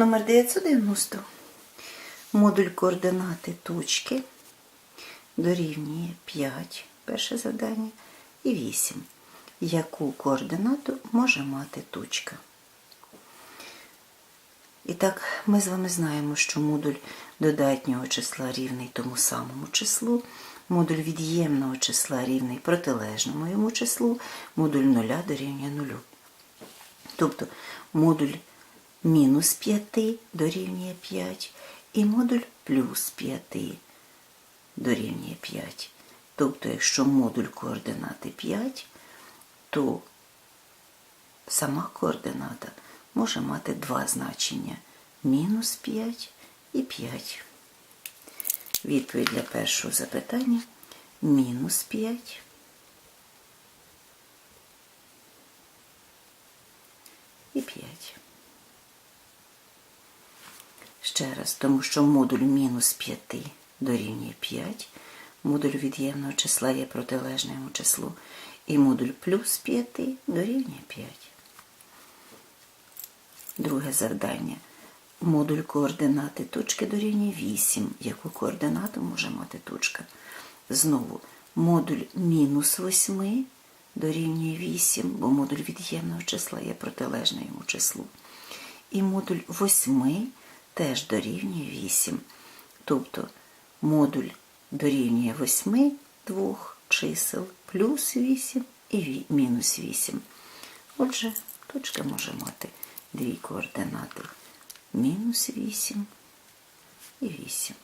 номер 990. Модуль координати точки дорівнює 5, перше завдання, і 8. Яку координату може мати точка? І так, ми з вами знаємо, що модуль додатнього числа рівний тому самому числу, модуль від'ємного числа рівний протилежному йому числу, модуль нуля дорівнює нулю. Тобто модуль мінус 5 дорівнює 5 і модуль плюс 5 дорівнює 5. Тобто, якщо модуль координати 5, то сама координата може мати два значення мінус 5 і 5. Відповідь для першого запитання мінус 5 і 5. Ще раз, тому що модуль мінус 5 дорівнює 5, модуль від'ємного числа є протилежним йому числу, і модуль плюс 5 дорівнює 5. Друге завдання. Модуль координати точки дорівнює 8. Яку координату може мати точка? Знову, модуль мінус 8 дорівнює 8, бо модуль від'ємного числа є протилежним йому числу. І модуль 8 теж дорівнює 8. Тобто модуль дорівнює 8 двох чисел плюс 8 і мінус 8. Отже, точка може мати дві координати мінус 8 і 8.